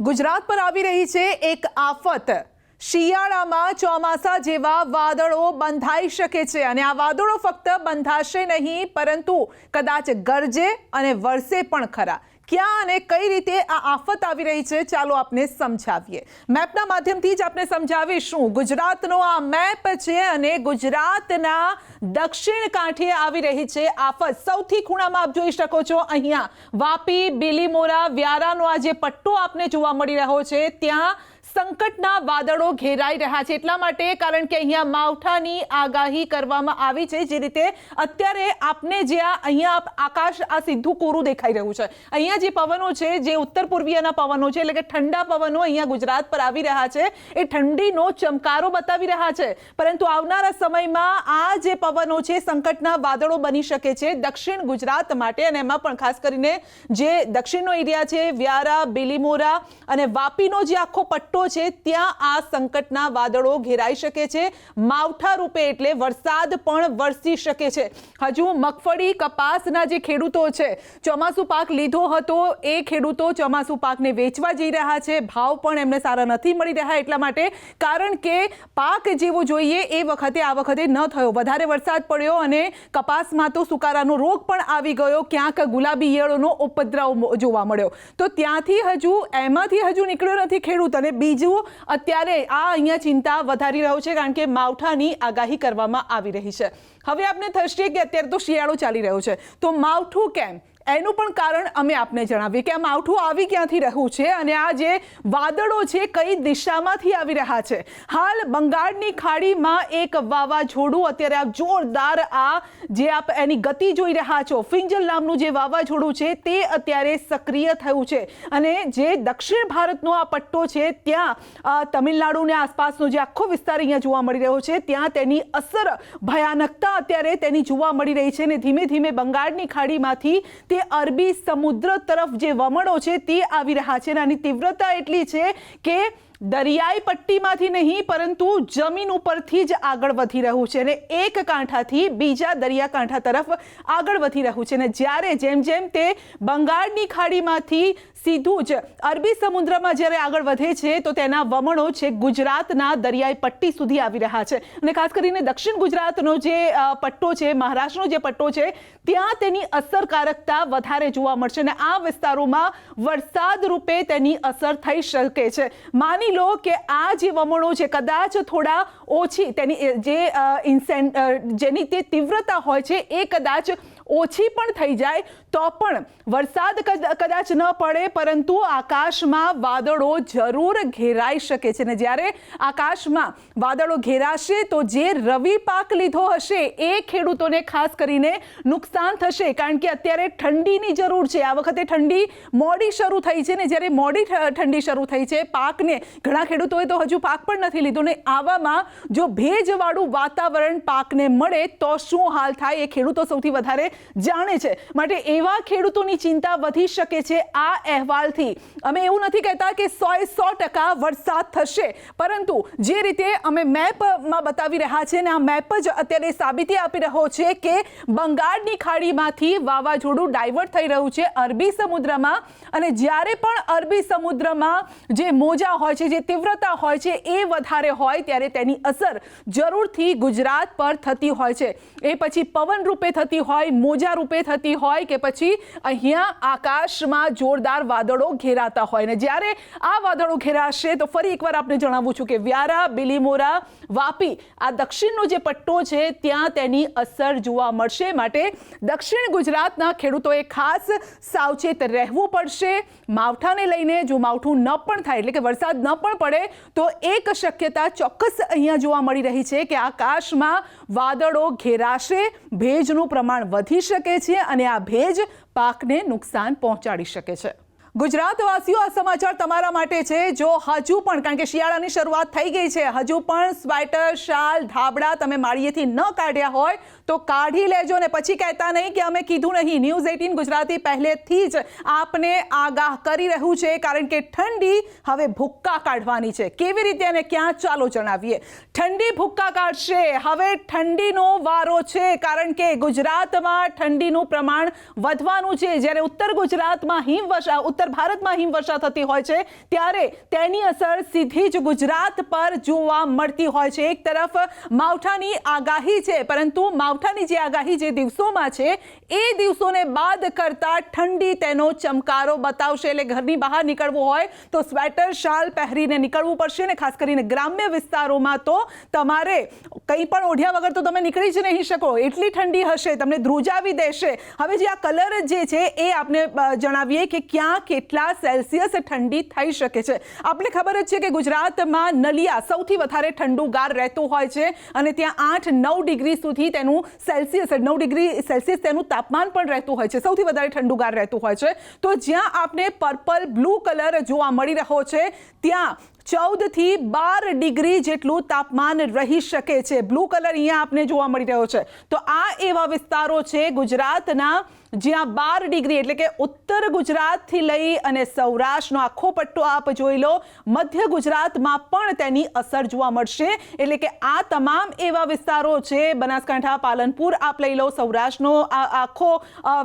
ગુજરાત પર આવી રહી છે એક આફત. શિયાળામાં ચોમાસા જેવા વાદળો બંધાઈ શકે છે અને આ વાદળો ફક્ત બંધાશે નહીં, પરંતુ કદાચ ગરજે અને વરસે પણ ખરા. ક્યાં અને કઈ રીતે આ આફત આવી રહી છે, ચાલો આપને સમજાવીએ. મેપના માધ્યમથી જ આપણે સમજાવીશું. ગુજરાતનો આ મેપ છે અને ગુજરાતના દક્ષિણ કાંઠે આવી રહી છે આફત. સૌથી ખૂણામાં આપ જોઈ શકો છો અહીંયા વાપી, બિલીમોરા, વ્યારાનો આ જે પટ્ટો આપને જોવા મળી રહ્યો છે. ત્યાં સંકટના વાદળો ઘેરાઈ રહ્યા છે. એટલા માટે કારણ કે અહીંયા માવઠાની આગાહી કરવામાં આવી છે. જે રીતે અત્યારે આપને જે આ અહીંયા આકાશ આ સીધું કોરું દેખાઈ રહ્યું છે. અહીંયા જે પવનો છે, જે ઉત્તર પૂર્વીયના પવનો છે, એટલે કે ઠંડા પવનો અહીંયા ગુજરાત પર આવી રહ્યા છે. એ ઠંડીનો ચમકારો બતાવી રહ્યા છે. પરંતુ આવનારા સમયમાં આ જે પવનો છે, સંકટના વાદળો બની શકે છે દક્ષિણ ગુજરાત માટે. અને એમાં પણ ખાસ કરીને જે દક્ષિણનો એરિયા છે, વ્યારા, બિલીમોરા અને વાપીનો જે આખો પટ્ટો છે, ત્યાં આ સંકટના વાદળો ઘેરાઈ શકે છે. માવઠા રૂપે એટલે વરસાદ પણ વરસી શકે છે. હજુ મગફળી, કપાસના જે ખેડૂતો છે, ચોમાસું પાક લીધો હતો, એ ખેડૂતો ચોમાસું પાકને વેચવા જઈ રહ્યા છે. ભાવ પણ એમને સારા નથી મળી રહ્યા એટલા માટે કારણ કે પાક જેવો જોઈએ એ વખતે આ વખતે ન થયો. વધારે વરસાદ પડ્યો અને કપાસમાં તો સુકારાનો રોગ પણ આવી ગયો. ક્યાંક ગુલાબી ઈયળોનો ઉપદ્રવ જોવા મળ્યો. તો ત્યાંથી હજુ, એમાંથી હજુ નીકળ્યો નથી ખેડૂત અને બીજું, અત્યારે આ અહીંયા ચિંતા વધારી રહ્યો છે કારણ કે માવઠાની આગાહી કરવામાં આવી રહી છે. હવે આપને થશે કે અત્યારે તો શિયાળો ચાલી રહ્યો છે. તો માવઠું કેમ? એનું પણ કારણ અમે આપને જણાવીએ કે આ માવઠું આવી ક્યાંથી રહ્યું છે અને આ જે વાદળો છે કઈ દિશામાંથી આવી રહ્યા છે. હાલ બંગાળની ખાડીમાં એક વાવાઝોડું અત્યારે આપ જોરદાર આ જે આપ એની ગતિ જોઈ રહ્યા છો, ફિંજલ નામનું જે વાવાઝોડું છે તે અત્યારે સક્રિય થયું છે. અને જે દક્ષિણ ભારતનો આ પટ્ટો છે, ત્યાં તમિલનાડુને આસપાસનો જે આખો વિસ્તાર અહીંયા જોવા મળી રહ્યો છે, ત્યાં તેની અસર ભયાનકતા અત્યારે તેની જોવા મળી રહી છે અને ધીમે ધીમે બંગાળની ખાડીમાંથી તે અરબી સમુદ્ર તરફ જે વમળો છે તે આવી રહ્યા છે અને તીવ્રતા એટલી છે કે દરિયાઈ પટ્ટીમાંથી નહીં, પરંતુ જમીન ઉપરથી જ આગળ વધી રહ્યું છે અને એક કાંઠાથી બીજા દરિયાકાંઠા તરફ આગળ વધી રહ્યું છે. અને જ્યારે જેમ જેમ તે બંગાળની ખાડીમાંથી સીધું જ અરબી સમુદ્રમાં જ્યારે આગળ વધે છે, તો તેના વમણો છે ગુજરાતના દરિયાઈ પટ્ટી સુધી આવી રહ્યા છે. અને ખાસ કરીને દક્ષિણ ગુજરાતનો જે પટ્ટો છે, મહારાષ્ટ્રનો જે પટ્ટો છે, ત્યાં તેની અસરકારકતા વધારે જોવા મળશે. અને આ વિસ્તારોમાં વરસાદ રૂપે તેની અસર થઈ શકે છે. માની લો કે આ જે વમણો છે, કદાચ થોડા ઓછી, તેની જે ઇન્સેન્ટ ઇન્સેન જેની તે તીવ્રતા હોય છે, એ કદાચ ઓછી પણ થઈ જાય, તો પણ વરસાદ કદ- કદાચ ન પડે, પરંતુ આકાશમાં વાદળો જરૂર ઘેરાઈ શકે છે. ને જ્યારે આકાશમાં વાદળો ઘેરાશે, તો જે રવિ પાક લીધો હશે, એ ખેડૂતોને ખાસ કરીને નુકસાન થશે, કારણ કે અત્યારે ઠંડીની જરૂર છે. આ વખતે ઠંડી મોડી શરૂ થઈ છે ને જ્યારે મોડી ઠંડી શરૂ થઈ છે, પાકને ઘણા ખેડૂતોએ તો હજુ પાક પણ નથી લીધો ને આવામાં જો ભેજવાળું વાતાવરણ પાકને મળે, તો શું હાલ થાય? એ ખેડૂતો સૌથી વધારે જાણે છે. માટે એવા ખેડૂતોની ચિંતા વધી શકે છે આ અહેવાલથી. અમે એવું નથી કહેતા કે સો સો ટકા વરસાદ થશે. પરંતુ જે રીતે અમે મેપમાં બતાવી રહ્યા છે ને આ મેપ જ અત્યારે સાબિતી આપી રહ્યો છે કે બંગાળની ખાડીમાંથી વાવાઝોડું ડાયવર્ટ થઈ રહ્યું છે અરબી સમુદ્રમાં. અને જ્યારે પણ અરબી સમુદ્રમાં જે મોજા હોય છે, જે તીવ્રતા હોય છે, એ વધારે હોય ત્યારે તેની અસર જરૂરથી ગુજરાત પર થતી હોય છે. એ પછી પવન રૂપે થતી હોય મોજા રૂપે થતી હોય કે પછી અહીંયા આકાશમાં જોરદાર વાદળો ઘેરાતા હોય. ને જ્યારે આ વાદળો ઘેરાશે તો ફરી એકવાર આપણે જણાવું છું કે વ્યારા, બિલીમોરા, વાપી આ દક્ષિણનો જે પટ્ટો છે ત્યાં તેની અસર જોવા મળશે. માટે દક્ષિણ ગુજરાતના ખેડૂતોએ ખાસ સાવચેત રહેવું પડશે. માવઠાને લઈને જો માવઠું ન પણ થાય, એટલે કે વરસાદ ન પણ પડે, તો એક શક્યતા ચોક્કસ અહીંયા જોવા મળી રહી છે કે આકાશમાં વાદળો ઘેરાશે. ભેજનું પ્રમાણ વધી શકે છે અને આ ભેજ પાકને નુકસાન પહોંચાડી શકે છે. ગુજરાતવાસીઓ, આ સમાચાર તમારા માટે છે. જો હજુ પણ, કારણ કે શિયાળાની શરૂઆત થઈ ગઈ છે, હજુ પણ સ્વેટર, શાલ, ધાબળા તમે માળીએથી ન કાઢ્યા હોય, તો કાઢી લેજો ને પછી કહેતા નહીં કે અમે કીધું નહીં. ન્યૂઝ એટીન ગુજરાતી પહેલેથી જ આપને આગાહ કરી રહ્યું છે, કારણ કે ઠંડી હવે ભૂક્કા કાઢવાની છે. કેવી રીતે અને ક્યાં? ચાલો જણાવીએ. ઠંડી ભૂક્કા કાઢશે. હવે ઠંડીનો વારો છે, કારણ કે ગુજરાતમાં ઠંડીનું પ્રમાણ વધવાનું છે. જ્યારે ઉત્તર ગુજરાતમાં હિમવર્ષા ઉત્તર ભારતમાં હિમવર્ષા થતી હોય છે. ત્યારે તેની અસર સીધી જ ગુજરાત પર જોવા મળતી હોય છે. એક તરફ માવઠાની આગાહી છે, પરંતુ માવઠાની જે આગાહી જે દિવસોમાં છે, એ દિવસોને બાદ કરતા ઠંડી તેનો ચમકારો બતાવશે. એટલે ઘરની બહાર નીકળવું હોય તો સ્વેટર, શાલ પહેરીને નીકળવું પડશે ને ખાસ કરીને ગ્રામ્ય વિસ્તારોમાં તો તમારે કંઈ પણ ઓઢ્યા વગર તો તમે નીકળી જ નહીં શકો. એટલી ઠંડી હશે, તમને ધ્રુજાવી દેશે. હવે જે આ કલર જે છે, એ આપણે જણાવીએ કે ક્યાં કેટલા સેલ્સિયસ ઠંડી થઈ શકે છે? આપણે ખબર જ છે કે ગુજરાતમાં નલિયા સૌથી વધારે ઠંડુગાર રહેતું હોય છે અને ત્યાં આઠ નવ ડિગ્રી સુધી તેનું સેલ્સિયસ, નવ ડિગ્રી સેલ્સિયસ તેનું તાપમાન પણ રહેતું હોય છે. સૌથી વધારે ઠંડુગાર રહેતું હોય છે. તો જ્યાં આપણે પર્પલ બ્લુ કલર જોવા મળી રહ્યો છે, ત્યાં ચૌદથી બાર ડિગ્રી જેટલું તાપમાન રહી શકે છે. બ્લુ કલર અહીંયા આપને જોવા મળી રહ્યો છે. તો આ એવા વિસ્તારો છે ગુજરાતના જ્યાં બાર ડિગ્રી એટલે કે ઉત્તર ગુજરાતથી લઈ અને સૌરાષ્ટ્રનો આખો પટ્ટો આપ જોઈ લો, મધ્ય ગુજરાતમાં પણ તેની અસર જોવા મળશે. એટલે કે આ તમામ એવા વિસ્તારો છે, બનાસકાંઠા, પાલનપુર આપ લઈ લો, સૌરાષ્ટ્રનો આખો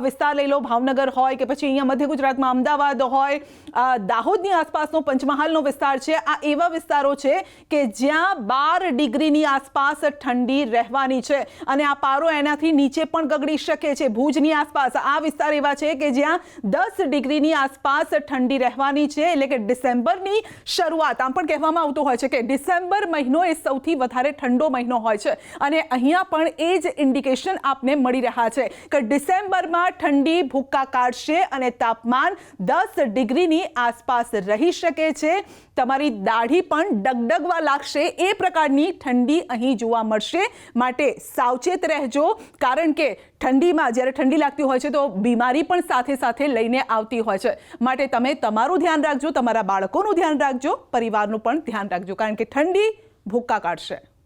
વિસ્તાર લઈ લો, ભાવનગર હોય કે પછી અહીંયા મધ્ય ગુજરાતમાં અમદાવાદ હોય દાહોદની આસપાસનો પંચમહાલનો વિસ્તાર છે. આ એવા વિસ્તારો છે કે જ્યાં બાર ડિગ્રીની આસપાસ ઠંડી રહેવાની છે અને આ પારો એનાથી નીચે પણ ગગડી શકે છે. ભુજની આસપાસ આ વિસ્તાર એવા છે કે જ્યાં દસ ડિગ્રીની આસપાસ ઠંડી રહેવાની છે. એટલે કે ડિસેમ્બરની શરૂઆત, આમ પણ કહેવામાં આવતું હોય છે કે ડિસેમ્બર મહિનો એ સૌથી વધારે ઠંડો મહિનો હોય છે. અને અહીંયા પણ એ જ ઇન્ડિકેશન આપને મળી રહ્યા છે કે ડિસેમ્બરમાં ઠંડી ભૂક્કા કાઢશે અને તાપમાન દસ ડિગ્રીની આસપાસ રહી શકે છે. તમારી દાઢી પણ ડગડગવા લાગશે. એ પ્રકારની ઠંડી અહીં જોવા મળશે. માટે સાવચેત રહેજો. કારણ કે ઠંડીમાં જ્યારે ઠંડી લાગતી હોય છે, તો બીમારી પણ સાથે સાથે લઈને આવતી હોય છે. માટે તમે તમારું ધ્યાન રાખજો, તમારા બાળકોનું ધ્યાન રાખજો, પરિવારનું પણ ધ્યાન રાખજો. કારણ કે ઠંડી ભૂક્કા કાઢશે.